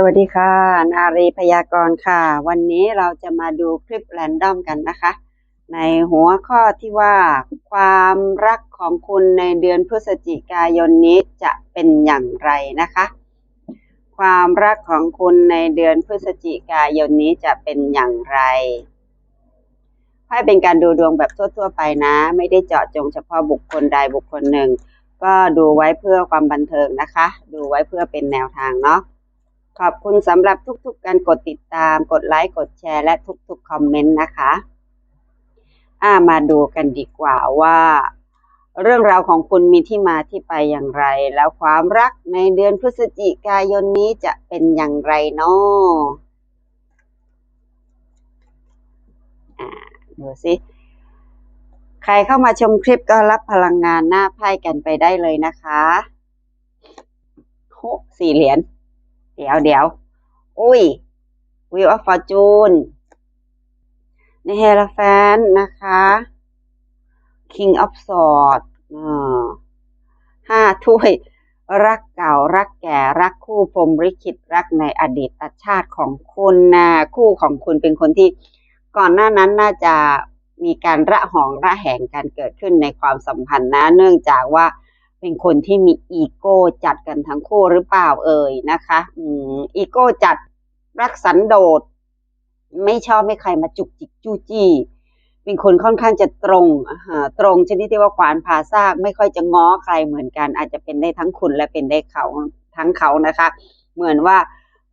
สวัสดีค่ะ นารีพยากรณ์ค่ะ วันนี้เราจะมาดูคลิปแรนดอมกันนะคะ ในหัวข้อที่ว่า ความรักของคุณในเดือนพฤศจิกายนนี้จะเป็นอย่างไรนะคะ ความรักของคุณในเดือนพฤศจิกายนนี้จะเป็นอย่างไรให้เป็นการดูดวงแบบทั่ว ๆ ไปนะ ไม่ได้เจาะจงเฉพาะบุคคลใดบุคคลหนึ่ง ก็ดูไว้เพื่อความบันเทิงนะคะ ดูไว้เพื่อเป็นแนวทางเนาะ ขอบคุณสำหรับทุกๆ การกดติดตาม กดไลค์ กดแชร์ และทุกๆ คอมเมนต์นะคะ อ่ามาดูกันดีกว่าว่า เรื่องราวของคุณมีที่มาที่ไปอย่างไร แล้วความรักในเดือนพฤศจิกายนนี้จะเป็นอย่างไรเนาะอ่าดูสิ ใครเข้ามาชมคลิปก็รับพลังงานหน้าไพ่กันไปได้เลยนะคะโหสี่เหรียญ เดี๋ยวเดี๋ยวอุ้ยวิวออฟฟอร์จูนในเฮลแฟนนะคะ King of Swords อ่าห้าถ้วย รักเก่า รักแก่ รักคู่พรมลิขิตรักในอดีตชาติของคุณนะคู่ของคุณเป็นคนที่ก่อนหน้านั้นน่าจะมีการระหองระแหงกันเกิดขึ้นในความสัมพันธ์นะ เนื่องจากว่า เป็นคนที่มีอีโก้จัดกันทั้งคู่หรือเปล่าเอ่ยนะคะอืมอีโก้จัดรักสันโดษ ไม่ชอบให้ใครมาจุกจิกจู้จี้เป็นคนค่อนข้างจะตรงตรงชนิดที่ว่าขวานผ่าซากไม่ค่อยจะง้อใครเหมือนกัน อาจจะเป็นได้ทั้งคุณและเป็นได้เขาทั้งเขานะคะ เหมือนว่า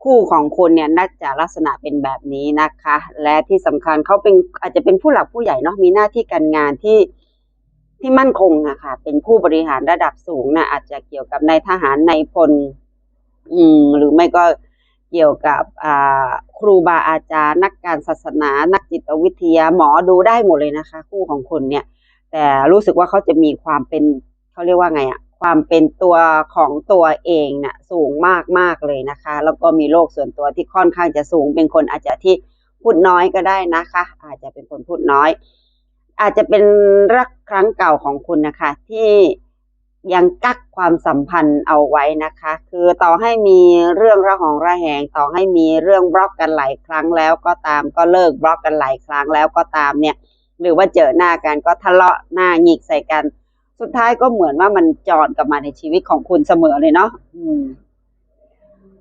คู่ของคุณเนี่ยน่าจะลักษณะเป็นแบบนี้นะคะ และที่สำคัญเขาเป็นอาจจะเป็นผู้หลักผู้ใหญ่เนาะมีหน้าที่การงานที่ ที่มั่นคงอะค่ะ เป็นผู้บริหารระดับสูงนะอาจจะเกี่ยวกับนายทหารนายพลอืมหรือไม่ก็เกี่ยวกับอ่าครูบาอาจารย์ นักการศาสนา นักจิตวิทยาหมอดูได้หมดเลยนะคะ คู่ของคุณเนี่ย แต่รู้สึกว่าเขาจะมีความเป็นเขาเรียกว่าไงอะความเป็นตัวของตัวเองน่ะสูงมากมากเลยนะคะ แล้วก็มีโลกส่วนตัวที่ค่อนข้างจะสูง เป็นคนอาจจะที่พูดน้อยก็ได้นะคะ อาจจะเป็นคนพูดน้อย อาจจะเป็นรักครั้งเก่าของคุณนะคะ ที่ยังกักความสัมพันธ์เอาไว้นะคะ คือต่อให้มีเรื่องระหองระแหง ต่อให้มีเรื่องบล็อกกันหลายครั้งแล้วก็ตามก็เลิกบล็อกกันหลายครั้งแล้วก็ตามเนี่ย หรือว่าเจอหน้ากันก็ทะเลาะหน้าหงิกใส่กัน สุดท้ายก็เหมือนว่ามันจอดกลับมาในชีวิตของคุณเสมอเลยเนาะ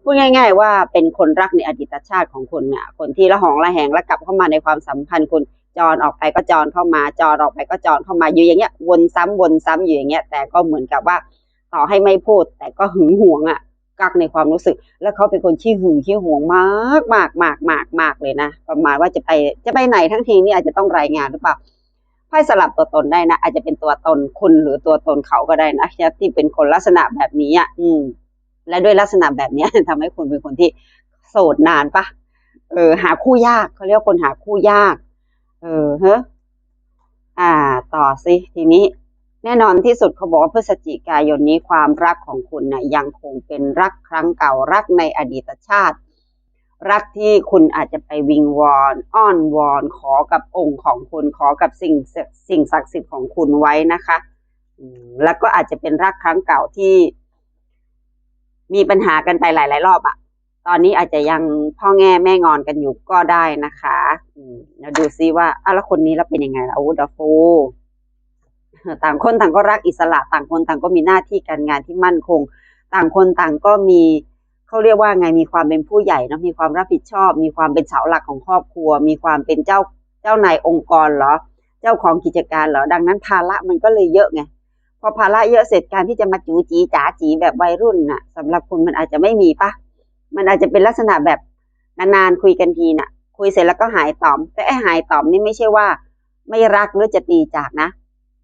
พูดง่าย ๆ ว่าเป็นคนรักในอดีตชาติของคุณเนี่ยคนที่ละหองละแหงและกลับเข้ามาในความสัมพันธ์คุณ จรออกไปก็จรเข้ามา จรออกไปก็จรเข้ามาอยู่อย่างเงี้ย วนซ้ำวนซ้ำอยู่อย่างเงี้ย แต่ก็เหมือนกับว่าต่อให้ไม่พูด แต่ก็หึงหวงอะกักในความรู้สึก แล้วเขาเป็นคนขี้หึงขี้หวงมากมากมากมากมากเลยนะประมาณว่าจะไปจะไปไหนทั้งทีนี่อาจจะต้องรายงานหรือเปล่าไพ่สลับตัวตนได้นะอาจจะเป็นตัวตนคุณหรือตัวตนเขาก็ได้นะที่เป็นคนลักษณะแบบนี้อะอืม และด้วยลักษณะแบบนี้ยทำให้คุณเป็นคนที่โสดนานปะเออหาคู่ยากเขาเรียกคนหาคู่ยาก เออเฮ้ออ่า ต่อสิทีนี้ แน่นอนที่สุดเขาบอกว่าพฤศจิกายนนี้ความรักของคุณนะ่ะยังคงเป็นรักครั้งเก่ารักในอดีตชาติ รักที่คุณอาจจะไปวิงวอนอ้อนวอนขอกับองค์ของคุณขอกับสิ่งสิ่งศักดิ์สิทธิ์ของคุณไว้นะคะแล้วก็อาจจะเป็นรักครั้งเก่าที่มีปัญหากันไปหลาย ๆ รอบอะ ตอนนี้อาจจะยังพ่อแง่แม่งอนกันอยู่ก็ได้นะคะอืมแล้วดูซิว่าอะแล้วคนนี้แล้วเป็นยังไงล่ะอาวุธฟูต่างคนต่างก็รักอิสระ ต่างคนต่างก็มีหน้าที่การงานที่มั่นคง ต่างคนต่างก็มีเขาเรียกว่าไงมีความเป็นผู้ใหญ่นะมีความรับผิดชอบ มีความเป็นเสาหลักของครอบครัว มีความเป็นเจ้าเจ้านายองค์กรเหรอ เจ้าของกิจการเหรอดังนั้นภาระมันก็เลยเยอะไงพอภาระเยอะเสร็จการที่จะมาจูจีจ๋าจีแบบวัยรุ่นน่ะสำหรับคุณมันอาจจะไม่มีปะ มันอาจจะเป็นลักษณะแบบนานๆคุยกันทีน่ะ คุยเสร็จแล้วก็หายตอม แต่ไอ้หายตอมนี่ไม่ใช่ว่า ไม่รักหรือจะตีจากนะ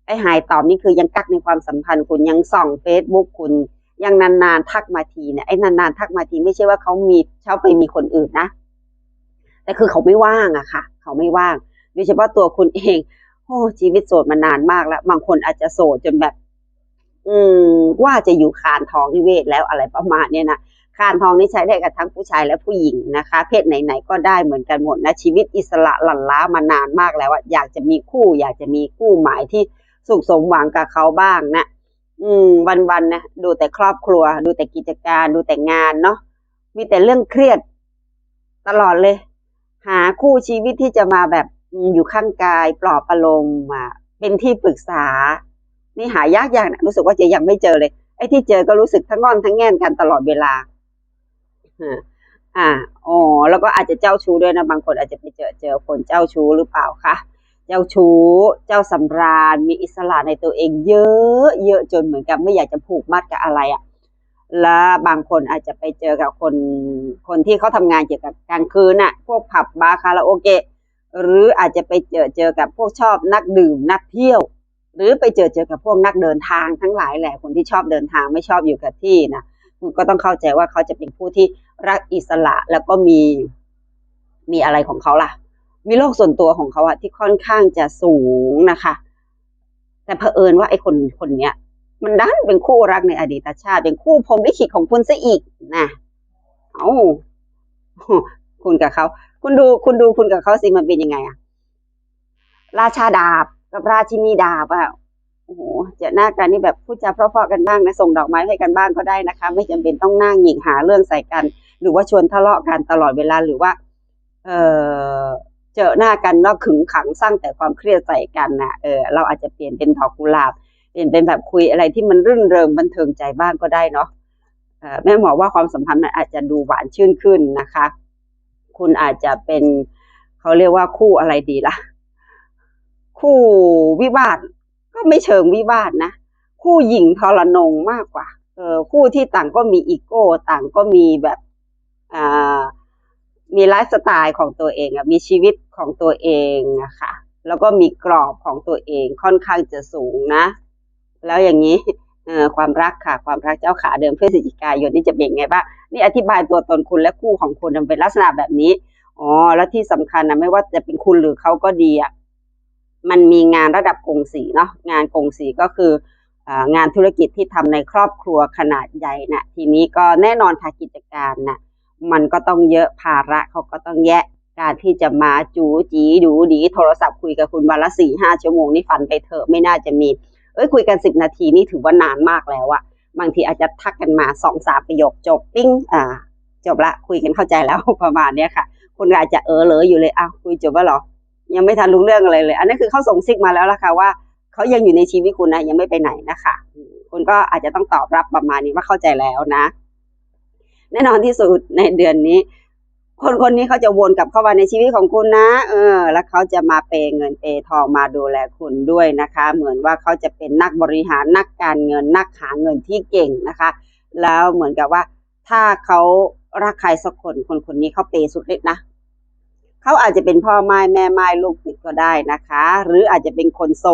ไอ้หายตอมนี่คือยังกักในความสัมพันธ์คุณยังส่องเฟซบุ๊กคุณยังนานๆทักมาทีเนี่ยไอ้นานๆทักมาทีไม่ใช่ว่าเขามีเขาไปมีคนอื่นนะ แต่คือเขาไม่ว่างอะค่ะ เขาไม่ว่างโดยเฉพาะตัวคุณเองโอ้ชีวิตโสดมานานมากแล้ว บางคนอาจจะโสดจนแบบ อืมว่าจะอยู่คานทองนิเวศแล้วอะไรประมาณเนี้ยนะ คานทองนี่ใช้ได้กับทั้งผู้ชายและผู้หญิงนะคะ เพศไหนๆก็ได้เหมือนกันหมดนะชีวิตอิสระหลั่นล้ามานานมากแล้วอะอยากจะมีคู่ อยากจะมีคู่หมายที่สุขสมหวังกับเขาบ้างนะอืม วันๆนะดูแต่ครอบครัว ดูแต่กิจการดูแต่งานเนาะมีแต่เรื่องเครียดตลอดเลย หาคู่ชีวิตที่จะมาแบบอืมอยู่ข้างกายปลอบประโลมมาเป็นที่ปรึกษา นี่หายากอย่างนะรู้สึกว่าจะยังไม่เจอเลยไอ้ที่เจอก็รู้สึกทั้งงอนทั้งแง่นกันตลอดเวลา อ่าอ๋อแล้วก็อาจจะเจ้าชู้ด้วยนะบางคนอาจจะไปเจอเจอคนเจ้าชู้หรือเปล่าคะเจ้าชู้เจ้าสำราญ มีอิสระในตัวเองเยอะเยอะจนเหมือนกับไม่อยากจะผูกมัดกับอะไรอะ่ะแล้วบางคนอาจจะไปเจอกับคนคนที่เขาทำงานเกี่ยวกับกลางคืนน่ะ พวกผับบาร์คาราโอเกะหรืออาจจะไปเจอเจอกับพวกชอบนักดื่มนักเที่ยว หรือไปเจอเจอกับพวกนักเดินทางทั้งหลายแหละคนที่ชอบเดินทางไม่ชอบอยู่กับที่นะคุณก็ต้องเข้าใจว่าเขาจะเป็นผู้ที่ รักอิสระแล้วก็มีมีอะไรของเขาล่ะ มีโลกส่วนตัวของเขาอะที่ค่อนข้างจะสูงนะคะ แต่เผอิญว่าไอ้คนคนเนี้ย มันดันเป็นคู่รักในอดีตชาติเป็นคู่พรมลิขิตของคุณซะอีกนะเอาคุณกับเขาคุณดูคุณดูคุณกับเขาสิมันเป็นยังไงอะราชาดาบกับราชินีดาบอะโอ้โหเจอหน้ากันนี่แบบพูดจาเพราะๆกันบ้างนะส่งดอกไม้ให้กันบ้างก็ได้นะคะ ไม่จำเป็นต้องนั่งหยิงหาเรื่องใส่กัน หรือว่าชวนทะเลาะกันตลอดเวลาหรือว่าเออเจอหน้ากันแล้วขึงขังสร้างแต่ความเครียดใส่กันนะเออเราอาจจะเปลี่ยนเป็นดอกกุหลาบเปลี่ยนเป็นแบบคุยอะไรที่มันรื่นเริงบันเทิงใจบ้างก็ได้เนาะแม่หมอว่าความสัมพันธ์มันอาจจะดูหวานชื่นขึ้นนะคะ คุณอาจจะเป็นเขาเรียกว่าคู่อะไรดีล่ะ คู่วิวาทก็ไม่เชิงวิวาทนะคู่หญิงทรนงมากกว่าเออคู่ที่ต่างก็มีอีโก้ ต่างก็มีแบบ มีไลฟ์สไตล์ของตัวเองอะมีชีวิตของตัวเองอะค่ะแล้วก็มีกรอบของตัวเองค่อนข้างจะสูงนะ แล้วอย่างนี้ความรักค่ะ ความรักเจ้าขาเดิมพฤศจิกายนนี่จะเป็นไงบ้างนี่อธิบายตัวตนคุณและคู่ของคุณมันเป็นลักษณะแบบนี้อ๋อแล้วที่สำคัญนะไม่ว่าจะเป็นคุณหรือเขาก็ดีอะมันมีงานระดับกงสีเนาะงานกงสีก็คืองานธุรกิจที่ทำในครอบครัวขนาดใหญ่นะทีนี้ก็แน่นอนค่ะกิจการน่ะ มันก็ต้องเยอะภาระเขาก็ต้องแยะ การที่จะมาจูจีดูดีโทรศัพท์คุยกับคุณวันละสี่ห้าชั่วโมงนี่ฟันไปเถอะไม่น่าจะมี เอ้ยคุยกันสิบนาทีนี่ถือว่านานมากแล้วอะบางทีอาจจะทักกันมาสองสามประโยคจบปิ้งอ่า จบละคุยกันเข้าใจแล้วประมาณเนี้ยค่ะคุณก็อาจจะเออเลยอยู่เลยอ้าวคุยจบแล้วเหรอ ยังไม่ทันรู้เรื่องอะไรเลย อันนี้คือเขาส่งซิกมาแล้วล่ะค่ะว่าเขายังอยู่ในชีวิตคุณนะยังไม่ไปไหนนะคะคุณก็อาจจะต้องตอบรับประมาณนี้ว่าเข้าใจแล้วนะ แน่นอนที่สุดในเดือนนี้ คนคนนี้เขาจะวนกลับเข้ามาในชีวิตของคุณนะ เออ แล้วเขาจะมาเปย์เงินเปย์ทองมาดูแลคุณด้วยนะคะ เหมือนว่าเขาจะเป็นนักบริหารนักการเงินนักหาเงินที่เก่งนะคะ แล้วเหมือนกับว่า ถ้าเขารักใครสักคนคนคนนี้เขาเปสุดฤทธิ์นะเขาอาจจะเป็นพ่อไม้แม่ไม้ลูกติดก็ได้นะคะ หรืออาจจะเป็นคนโส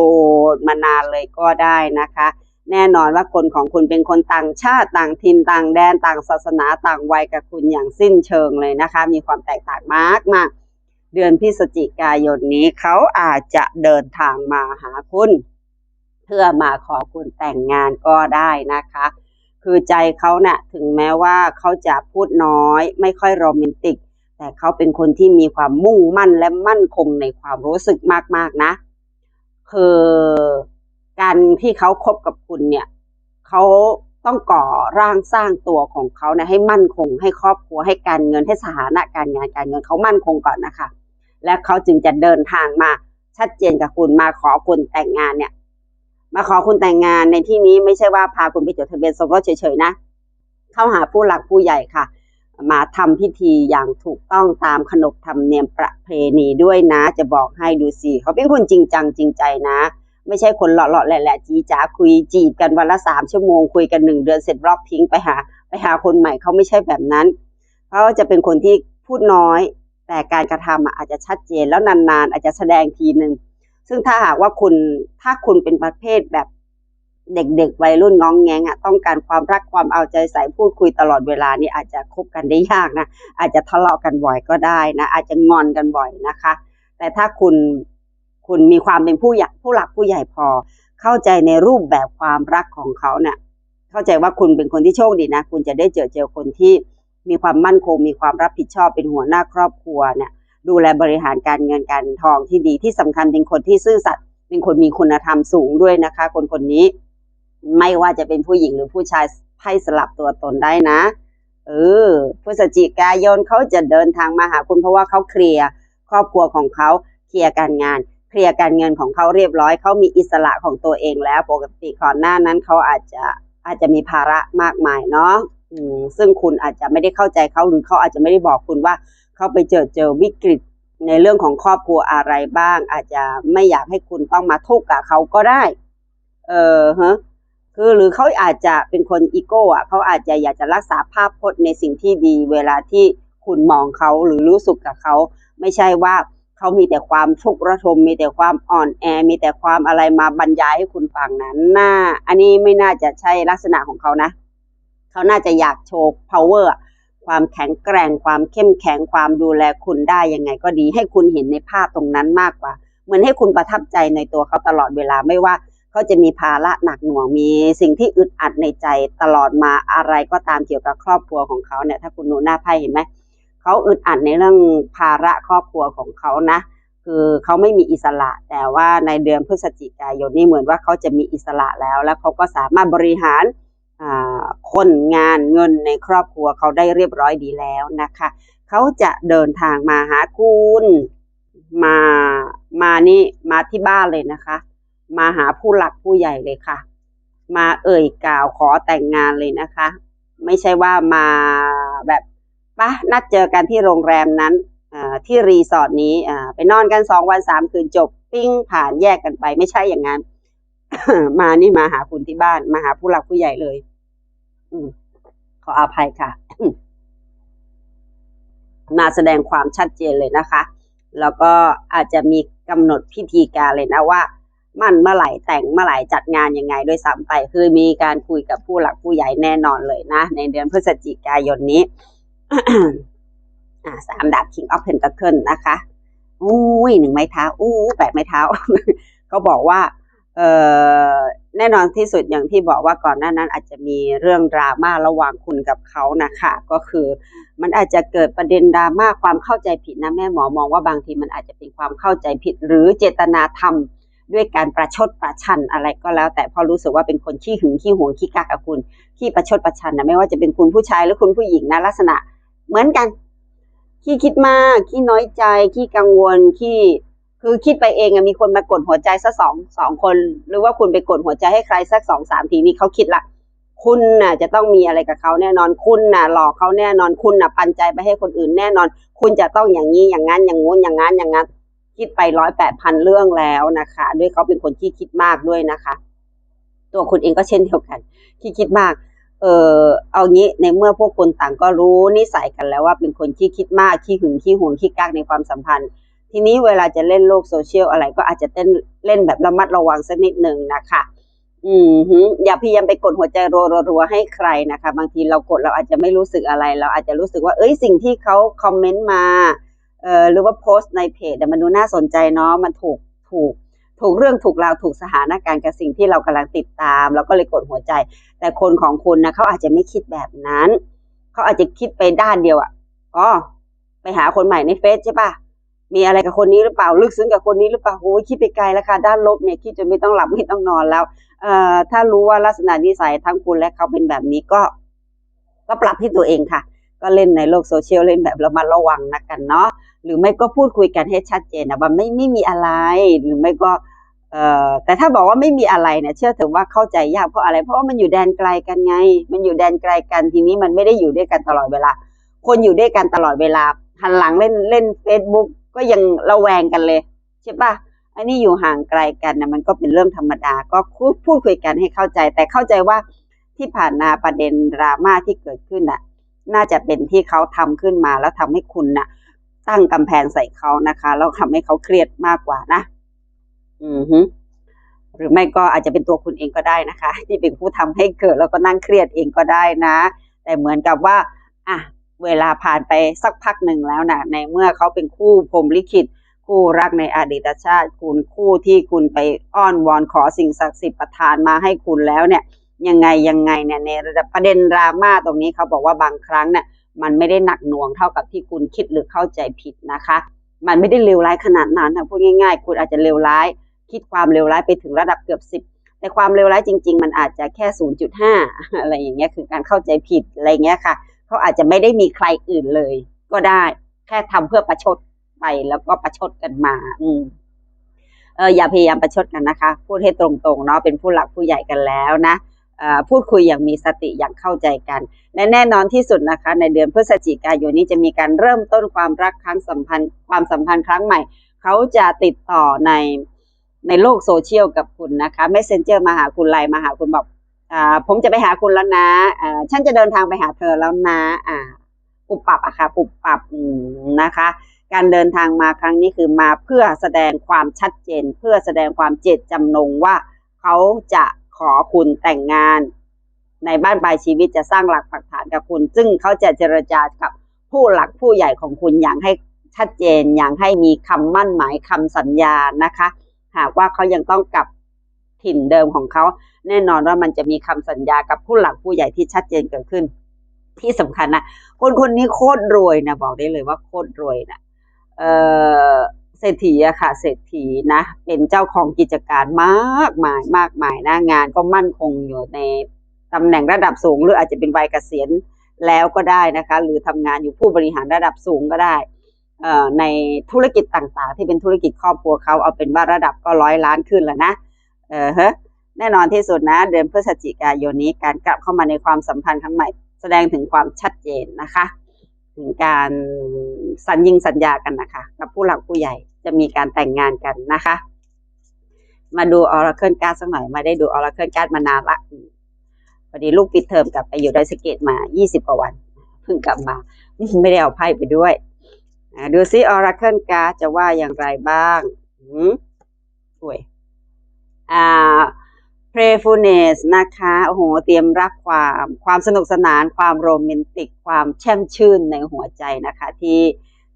ดมานานเลยก็ได้นะคะ แน่นอนว่าคนของคุณเป็นคนต่างชาติต่างถิ่นต่างแดนต่างศาสนาต่างวัยกับคุณอย่างสิ้นเชิงเลยนะคะ มีความแตกต่างมากมากเดือนพฤศจิกายนนี้เขาอาจจะเดินทางมาหาคุณ เพื่อมาขอคุณแต่งงานก็ได้นะคะ คือใจเขาเนะ่ะถึงแม้ว่าเขาจะพูดน้อย ไม่ค่อยโรแมนติก แต่เขาเป็นคนที่มีความมุ่งมั่นและมั่นคงในความรู้สึกมากๆนะ คือ การที่เขาคบกับคุณเนี่ยเขาต้องก่อร่างสร้างตัวของเขาเนี่ยให้มั่นคง ให้ครอบครัวให้การเงินให้สถานะการงานการเงินเขามั่นคงก่อนนะคะ และเขาจึงจะเดินทางมาชัดเจนกับคุณมาขอคุณแต่งงานเนี่ย มาขอคุณแต่งงานในที่นี้ไม่ใช่ว่าพาคุณไปจดทะเบียนสมรสเฉยๆนะ เข้าหาผู้หลักผู้ใหญ่ค่ะ มาทำพิธีอย่างถูกต้องตามขนบธรรมเนียมประเพณีด้วยนะ จะบอกให้ดูสิเขาเป็นคนจริงจังจริงใจนะ ไม่ใช่คนหล่อๆแหละๆจีจ๋าคุยจีบกันวันละสามชั่วโมงคุยกันหนึ่งเดือนเสร็จบล็อกทิ้งไปหา ไปหาคนใหม่เขาไม่ใช่แบบนั้นเขาจะเป็นคนที่พูดน้อย แต่การกระทำอะอาจจะชัดเจนแล้วนานๆ อาจจะแสดงทีหนึ่งซึ่งถ้าหากว่าคุณถ้าคุณเป็นประเภทแบบเด็กๆวัยรุ่นง้องแงงอะต้องการความรักความเอาใจใส่พูดคุยตลอดเวลานี่อาจจะคบกันได้ยากนะอาจจะทะเลาะกันบ่อยก็ได้นะอาจจะงอนกันบ่อยนะคะ แต่ถ้าคุณ คุณมีความเป็นผู้ใหญ่ผู้หลักผู้ใหญ่พอ เข้าใจในรูปแบบความรักของเขาเนี่ยเข้าใจว่าคุณเป็นคนที่โชคดีนะ คุณจะได้เจอเจอคนที่มีความมั่นคง มีความรับผิดชอบเป็นหัวหน้าครอบครัวเนี่ยดูแลบริหารการเงินการทองที่ดีที่สำคัญเป็นคนที่ซื่อสัตย์เป็นคนมีคุณธรรมสูงด้วยนะคะ คนคนนี้ ไม่ว่าจะเป็นผู้หญิงหรือผู้ชายให้สลับตัวตนได้นะเออพฤศจิกายนเขาจะเดินทางมาหาคุณเพราะว่าเขาเคลียร์ครอบครัวของเขาเคลียร์การงาน ลียร์การเงินของเขาเรียบร้อย เขามีอิสระของตัวเองแล้ว ปกติก่อนหน้านั้นเขาอาจจะอาจจะมีภาระมากมายเนาะซึ่งคุณอาจจะไม่ได้เข้าใจเขาหรือเขาอาจจะไม่ได้บอกคุณว่าเขาไปเจอเจอวิกฤตในเรื่องของครอบครัวอะไรบ้าง อาจจะไม่อยากให้คุณต้องมาทุกข์กับเขาก็ได้ เออฮะคือหรือเขาอาจจะเป็นคนอีโก้อะเขาอาจจะอยากจะรักษาภาพพจน์ในสิ่งที่ดี เวลาที่คุณมองเขาหรือรู้สึกกับเขา ไม่ใช่ว่า เขามีแต่ความทุกข์ระทมมีแต่ความอ่อนแอ มีแต่ความอะไรมาบรรยายให้คุณฟังนั้นน่าอันนี้ไม่น่าจะใช่ลักษณะของเขานะ เขาน่าจะอยากโชว์ power ความแข็งแกร่ง ความเข้มแข็งความดูแลคุณได้ยังไง ก็ดีให้คุณเห็นในภาพตรงนั้นมากกว่า เหมือนให้คุณประทับใจในตัวเขาตลอดเวลาไม่ว่าเขาจะมีภาระหนักหน่วงมีสิ่งที่อึดอัดในใจตลอดมาอะไรก็ตามเกี่ยวกับครอบครัวของเขาเนี่ยถ้าคุณดูหน้าไพ่เห็นไหม เขาอึดอัดในเรื่องภาระครอบครัวของเขานะ คือเขาไม่มีอิสระ แต่ว่าในเดือนพฤศจิกายนนี่เหมือนว่าเขาจะมีอิสระแล้ว แล้วเขาก็สามารถบริหารคนงานเงินในครอบครัวเขาได้เรียบร้อยดีแล้วนะคะ เขาจะเดินทางมาหาคุณมามานี่มาที่บ้านเลยนะคะ มาหาผู้หลักผู้ใหญ่เลยค่ะ มาเอ่ยกล่าวขอแต่งงานเลยนะคะ ไม่ใช่ว่ามาแบบ ปะนัดเจอกันที่โรงแรมนั้นที่รีสอร์ทนี้ไปนอนกันสองวันสามคืนจบ ปิ้งผ่านแยกกันไป ไม่ใช่อย่างนั้น มานี่มาหาคุณที่บ้าน มาหาผู้หลักผู้ใหญ่เลย อืขออภัยค่ะมาแสดงความชัดเจนเลยนะคะ แล้วก็อาจจะมีกำหนดพิธีการเลยนะว่า มั่นเมื่อไหร่แต่งเมื่อไหร่จัดงานยังไงด้วยซ้ำไป คือมีการคุยกับผู้หลักผู้ใหญ่แน่นอนเลยนะ ในเดือนพฤศจิกายนนี้ สามดาบ King of Pentacle นะคะอุ้ยหนึ่งไม้เท้าอู้แปดไม้เท้าเขาบอกว่าเออแน่นอนที่สุดอย่างที่บอกว่าก่อนหน้านั้นอาจจะมีเรื่องดราม่าระหว่างคุณกับเขานะคะก็คือมันอาจจะเกิดประเด็นดราม่าความเข้าใจผิดนะแม่หมอมองว่าบางทีมันอาจจะเป็นความเข้าใจผิด หรือเจตนาทำด้วยการประชดประชันอะไรก็แล้ว แต่พอรู้สึกว่าเป็นคนขี้หึงขี้หวงขี้กักกับคุณขี้ประชดประชันนะไม่ว่าจะเป็นคุณผู้ชายหรือคุณผู้หญิงนะลักษณะ เหมือนกัน ขี้คิดมาก ขี้น้อยใจ ขี้กังวล ขี้คือคิดไปเองอะมีคนมากดหัวใจสักสองสองคน หรือว่าคุณไปกดหัวใจให้ใครสักสองสามทีนี่เขาคิดละคุณน่ะจะต้องมีอะไรกับเขาแน่นอนคุณน่ะหลอกเขาแน่นอนคุณน่ะปันใจไปให้คนอื่นแน่นอน คุณจะต้องอย่างนี้อย่างนั้นอย่างงู้นอย่างนั้นอย่างนั้นคิดไปร้อยแปดพันเรื่องแล้วนะคะ ด้วยเขาเป็นคนที่คิดมากด้วยนะคะ ตัวคุณเองก็เช่นเดียวกันที่คิดมาก เออเอางี้ในเมื่อพวกคุณต่างก็รู้นิสัยกันแล้วว่าเป็นคนที่คิดมากขี้หึงขี้หวงขี้กักในความสัมพันธ์ ทีนี้เวลาจะเล่นโลกโซเชียลอะไรก็อาจจะเต้นเล่นแบบระมัดระวังสักนิดหนึ่งนะคะ อืมฮึอย่าพยายามไปกดหัวใจรัวๆๆให้ใครนะคะ บางทีเรากดเราอาจจะไม่รู้สึกอะไร เราอาจจะรู้สึกว่าเอ้ยสิ่งที่เขาคอมเมนต์มาเอ่อหรือว่าโพสต์ในเพจแต่มันดูน่าสนใจเนาะมันถูกถูก ถูกเรื่องถูกราวถูกสถานการณ์กับสิ่งที่เรากำลังติดตามเราก็เลยกดหัวใจ แต่คนของคุณนะเขาอาจจะไม่คิดแบบนั้น เขาอาจจะคิดไปด้านเดียวอะอ๋อไปหาคนใหม่ในเฟซใช่ปะมีอะไรกับคนนี้หรือเปล่าลึกซึ้งกับคนนี้หรือเปล่าโอ้ยคิดไปไกลแล้วค่ะด้านลบเนี่ยคิดจนไม่ต้องหลับไม่ต้องนอนแล้วเอ่อถ้ารู้ว่าลักษณะนิสัยทั้งคุณและเขาเป็นแบบนี้ก็ ก็ปรับที่ตัวเองค่ะ ก็เล่นในโลกโซเชียลเล่นแบบระมัดระวังนะกันเนาะ หรือไม่ก็พูดคุยกันให้ชัดเจนนะว่าไม่ไม่มีอะไร หรือไม่ก็เอ่อแต่ถ้าบอกว่าไม่มีอะไรเนี่ยเชื่อเถอว่าเข้าใจยากเพราะอะไร เพราะว่ามันอยู่แดนไกลกันไง มันอยู่แดนไกลกันทีนี้มันไม่ได้อยู่ด้วยกันตลอดเวลา คนอยู่ด้วยกันตลอดเวลาหันหลังเล่นเล่นเฟซบุ๊กก็ยังระแวงกันเลยใช่ปะอันนี้อยู่ห่างไกลกันนะมันก็เป็นเรื่องธรรมดาก็พูดพูดคุยกันให้เข้าใจ แต่เข้าใจว่าที่ผ่านมาประเด็นดราม่าที่เกิดขึ้นน่ะ น่าจะเป็นที่เขาทำขึ้นมาแล้วทำให้คุณน่ะ ตั้งกำแพงใส่เขานะคะแล้วทำให้เขาเครียดมากกว่านะ อือฮึหรือไม่ก็อาจจะเป็นตัวคุณเองก็ได้นะคะ ที่เป็นผู้ทำให้เกิดแล้วก็นั่งเครียดเองก็ได้นะ แต่เหมือนกับว่าอะเวลาผ่านไปสักพักหนึ่งแล้วนะในเมื่อเขาเป็นคู่พรหมลิขิต คู่รักในอดีตชาติ คุณคู่ที่คุณไปอ้อนวอนขอสิ่งศักดิ์สิทธิ์ประทานมาให้คุณแล้วเนี่ย ยังไงยังไงเนี่ยในระดับประเด็นดราม่าตรงนี้เขาบอกว่าบางครั้งเนี่ย มันไม่ได้หนักหน่วงเท่ากับที่คุณคิดหรือเข้าใจผิดนะคะ มันไม่ได้เลวร้ายขนาดนั้นนะพูดง่าย ๆ คุณอาจจะเลวร้าย คิดความเลวร้ายไปถึงระดับเกือบสิบแต่ความเลวร้ายจริง ๆ มันอาจจะแค่ 0.5 อะไรอย่างเงี้ยคือการเข้าใจผิดอะไรเงี้ยค่ะเขาอาจจะไม่ได้มีใครอื่นเลย ก็ได้แค่ทำเพื่อประชดไปแล้วก็ประชดกันมา อืมเอออย่าพยายามประชดกันนะคะ พูดให้ตรงๆเนาะเป็นผู้หลักผู้ใหญ่กันแล้วนะ พูดคุยอย่างมีสติอย่างเข้าใจกัน และแน่นอนที่สุดนะคะ ในเดือนพฤศจิกายนนี้จะมีการเริ่มต้นความรักครั้งสัมพันธ์ ความสัมพันธ์ครั้งใหม่ เขาจะติดต่อในในโลกโซเชียลกับคุณนะคะ messenger มาหาคุณไลน์มาหาคุณบอกอผมจะไปหาคุณแล้วนะอ่าฉันจะเดินทางไปหาเธอแล้วนะปุบปับอะค่ะปุบปับนะคะ การเดินทางมาครั้งนี้คือมาเพื่อแสดงความชัดเจน เพื่อแสดงความเจตจำนงว่าเขาจะ ขอคุณแต่งงาน ในบ้านปลายชีวิตจะสร้างหลักปักฐานกับคุณ ซึ่งเขาจะเจรจากับผู้หลักผู้ใหญ่ของคุณอย่างให้ชัดเจนอย่างให้มีคำมั่นหมายคำสัญญานะคะ หากว่าเขายังต้องกลับถิ่นเดิมของเขา แน่นอนว่ามันจะมีคำสัญญากับผู้หลักผู้ใหญ่ที่ชัดเจนเกิดขึ้น ที่สำคัญนะคนคนนี้โคตรรวยนะบอกได้เลยว่าโคตรรวยนะเอ่อ เศรษฐีอะค่ะ เศรษฐีนะ เป็นเจ้าของกิจการมากมายมากมายนะงานก็มั่นคงอยู่ในตำแหน่งระดับสูง หรืออาจจะเป็นวัยเกษียณแล้วก็ได้นะคะ หรือทำงานอยู่ผู้บริหารระดับสูงก็ได้ในธุรกิจต่างๆ ที่เป็นธุรกิจครอบครัวเขาเอาเป็นว่าระดับก็ร้อยล้านขึ้นแล้วนะเออฮะแน่นอนที่สุดนะ เดือนพฤศจิกายนนี้การกลับเข้ามาในความสัมพันธ์ครั้งใหม่ แสดงถึงความชัดเจนนะคะ ถึงการสัญญิงสัญญากันนะคะกับผู้หลักผู้ใหญ่จะมีการแต่งงานกันนะคะ มาดูออร์เคิลการ์ดสักหน่อยมาได้ดูออร์เคิลการ์ดมานานละพอดีลูกปิดเทอมกลับไปอยู่ไดสเกตมา 20กว่าวันเพิ่งกลับมา ไม่ได้เอาไพ่ไปด้วยดูซิ Oracle Card จะว่าอย่างไรบ้างหืมสวยอ่า playfulness นะคะโอ้โหเตรียมรับความความสนุกสนานความโรแมนติก ความแช่มชื่นในหัวใจนะคะที่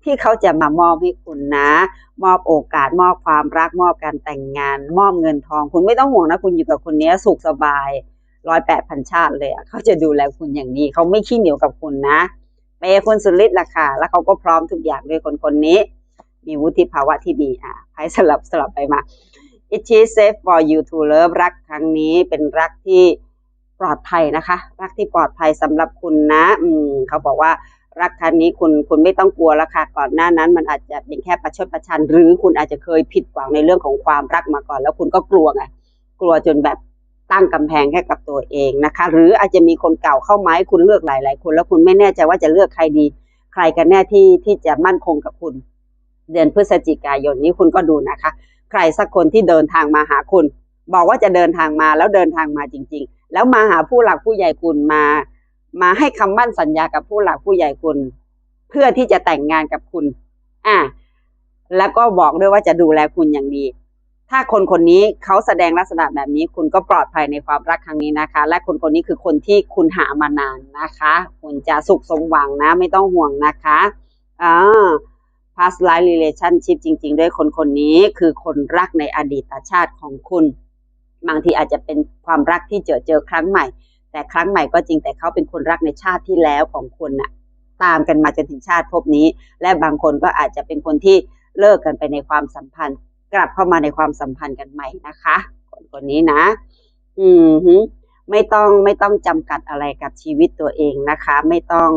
ที่เขาจะมามอบให้คุณนะ มอบโอกาสมอบความรักมอบการแต่งงาน มอบเงินทอง คุณไม่ต้องห่วงนะ คุณอยู่กับคนนี้สุขสบายร้อยแปดพันชาติเลยอะเขาจะดูแลคุณอย่างดีเขาไม่ขี้เหนียวกับคุณนะเปย์คุณสุดฤทธิ์ล่ะค่ะ แล้วเขาก็พร้อมทุกอย่างด้วยคนคนนี้ มีวุฒิภาวะที่ดีอะไพ่สลับสลับไปมา It is safe for you to love รักครั้งนี้เป็นรักที่ปลอดภัยนะคะ รักที่ปลอดภัยสำหรับคุณนะ อืมเขาบอกว่ารักครั้งนี้คุณคุณไม่ต้องกลัวแล้วค่ะก่อนหน้านั้น มันอาจจะเป็นแค่ประชดประชัน หรือคุณอาจจะเคยผิดหวังในเรื่องของความรักมาก่อน แล้วคุณก็กลัวไงกลัวจนแบบตั้งกำแพงให้กับตัวเองนะคะ หรืออาจจะมีคนเก่าเข้ามาให้คุณเลือกหลาย ๆ คน แล้วคุณไม่แน่ใจว่าจะเลือกใครดี ใครกันแน่ที่ที่จะมั่นคงกับคุณ เดือนพฤศจิกายนนี้คุณก็ดูนะคะ ใครสักคนที่เดินทางมาหาคุณ บอกว่าจะเดินทางมาแล้วเดินทางมาจริง ๆ แล้วมาหาผู้หลักผู้ใหญ่คุณมา มาให้คำมั่นสัญญากับผู้หลักผู้ใหญ่คุณ เพื่อที่จะแต่งงานกับคุณ อ่าแล้วก็บอกด้วยว่าจะดูแลคุณอย่างดี ถ้าคนคนนี้เขาแสดงลักษณะแบบนี้ คุณก็ปลอดภัยในความรักครั้งนี้นะคะ และคนคนนี้คือคนที่คุณหามานานนะคะ คุณจะสุขสมหวังนะ ไม่ต้องห่วงนะคะอ่า past life relationship จริง ๆ ด้วยคนคนนี้คือคนรักในอดีตชาติของคุณ บางทีอาจจะเป็นความรักที่เจอเจอครั้งใหม่ แต่ครั้งใหม่ก็จริงแต่เขาเป็นคนรักในชาติที่แล้วของคุณน่ะตามกันมาจนถึงชาติภพนี้ และบางคนก็อาจจะเป็นคนที่เลิกกันไปในความสัมพันธ์ กลับเข้ามาในความสัมพันธ์กันใหม่นะคะ คนคนนี้นะ อืมไม่ต้องไม่ต้องจำกัดอะไรกับชีวิตตัวเองนะคะ ไม่ต้อง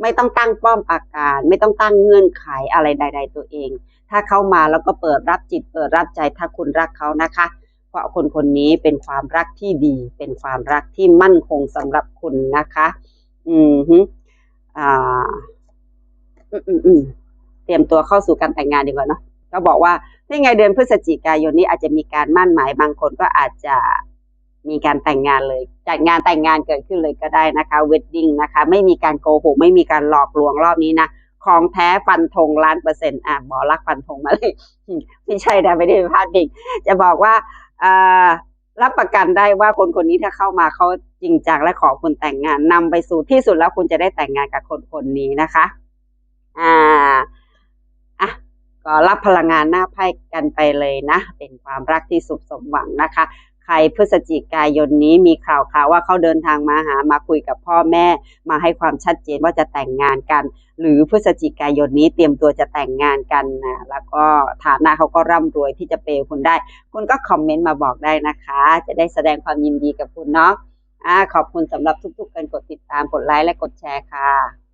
ไม่ต้องตั้งป้อมปราการ ไม่ต้องตั้งเงื่อนไขอะไรใด ๆ ตัวเอง ถ้าเข้ามาแล้วก็เปิดรับจิตเปิดรับใจถ้าคุณรักเขานะคะ เพราะคนคนนี้เป็นความรักที่ดี เป็นความรักที่มั่นคงสำหรับคุณนะคะ อืมฮึอ่าอืมอืมอืมเตรียมตัวเข้าสู่การแต่งงานดีกว่าเนาะก็บอกว่านี่ไงเดือนพฤศจิกายนนี้อาจจะมีการมั่นหมายบางคนก็อาจจะ มีการแต่งงานเลยจัดงานแต่งงานเกิดขึ้นเลยก็ได้นะคะเวดดิ้งนะคะ ไม่มีการโกหกไม่มีการหลอกลวงรอบนี้นะของแท้ฟันธงล้านเปอร์เซ็นต์อะหมอรักฟันธงมาเลยไม่ใช่นะไม่ได้พลาดดิงจะบอกว่าอ่ารับประกันได้ว่าคนคนนี้ถ้าเข้ามาเขาจริงจังและขอคุณแต่งงานนำไปสู่ที่สุดแล้วคุณจะได้แต่งงานกับคนคนนี้นะคะอ่าอะก็รับพลังงานหน้าไพ่กันไปเลยนะ เป็นความรักที่สุขสมหวังนะคะ ใครพฤศจิกายนนี้มีข่าวข่าวว่าเขาเดินทางมาหามาคุยกับพ่อแม่ มาให้ความชัดเจนว่าจะแต่งงานกัน หรือพฤศจิกายนนี้เตรียมตัวจะแต่งงานกันนะแล้วก็ฐานะเขาก็ร่ำรวยที่จะเปย์คุณได้ คุณก็คอมเมนต์มาบอกได้นะคะ จะได้แสดงความยินดีกับคุณเนาะอ่าขอบคุณสำหรับทุกๆการกดติดตามกดไลค์และกดแชร์ค่ะ